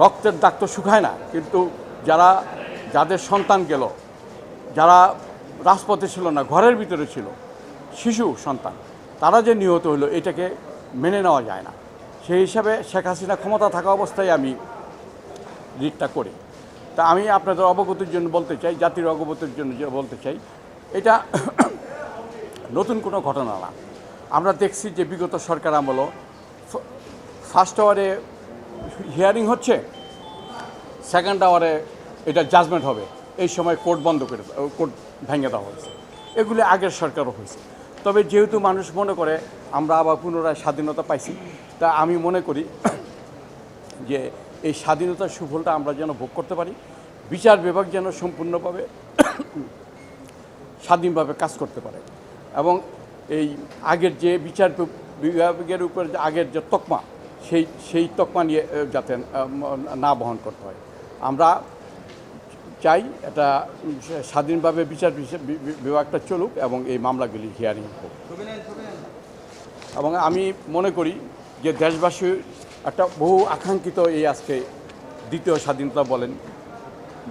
রক্তের দাগ তো শুকায় না, কিন্তু যারা, যাদের সন্তান গেল, যারা রাজপথে ছিল না, ঘরের ভিতরে ছিল, শিশু সন্তান, তারা যে নিহত হলো, এটাকে মেনে নেওয়া যায় না। সেই হিসাবে শেখ হাসিনা ক্ষমতা থাকা অবস্থায় আমি রিটটা করি। তা আমি আপনাদের অবগতির জন্য বলতে চাই, জাতির অবগতির জন্য যে বলতে চাই, এটা নতুন কোনো ঘটনা না। আমরা দেখছি যে বিগত সরকার আমলও ফার্স্ট আওয়ারে হিয়ারিং হচ্ছে সেকেন্ড আওয়ারে এটা জাজমেন্ট হবে। এই সময় কোর্ট বন্ধ করে কোর্ট ভেঙে দেওয়া হয়েছে। এগুলি আগের সরকারও হয়েছে। তবে যেহেতু মানুষ মনে করে, আমরা আবার পুনরায় স্বাধীনতা পাইছি, তা আমি মনে করি যে এই স্বাধীনতার সুফলটা আমরা যেন ভোগ করতে পারি, বিচার বিভাগ যেন সম্পূর্ণভাবে স্বাধীনভাবে কাজ করতে পারে। এবং এই আগের যে বিচার বিভাগের উপর আগের যে তকমা সেই সেই তকমা নিয়ে যাতে না বহন করতে হয়। আমরা চাই এটা স্বাধীনভাবে বিচার বিভাগটা চলুক এবং এই মামলাগুলি হিয়ারিং হোক। এবং আমি মনে করি যে দেশবাসীর একটা বহু আকাঙ্ক্ষিত এই আজকে দ্বিতীয় স্বাধীনতা বলেন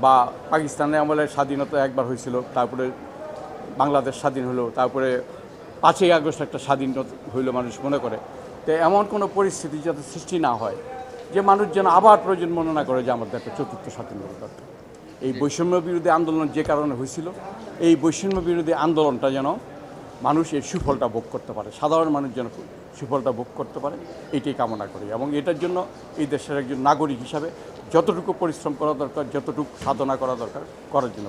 বা পাকিস্তানের আমলে স্বাধীনতা একবার হয়েছিল, তারপরে বাংলাদেশ স্বাধীন হলো, তারপরে পাঁচই আগস্ট একটা স্বাধীনতা হইল মানুষ মনে করে। তো এমন কোনো পরিস্থিতি যাতে সৃষ্টি না হয় যে মানুষ যেন আবার প্রয়োজন মনে না করে যে আমাদের একটা চতুর্থ স্বাধীনতা দরকার এই বৈষম্য বিরোধী আন্দোলন যে কারণে হয়েছিল এই বৈষম্য বিরোধী আন্দোলনটা যেন মানুষ এর সুফলটা ভোগ করতে পারে সাধারণ মানুষ যেন সুফলটা ভোগ করতে পারে এটাই কামনা করি। এবং এটার জন্য এই দেশের একজন নাগরিক হিসাবে যতটুকু পরিশ্রম করা দরকার যতটুকু সাধনা করা দরকার করার জন্য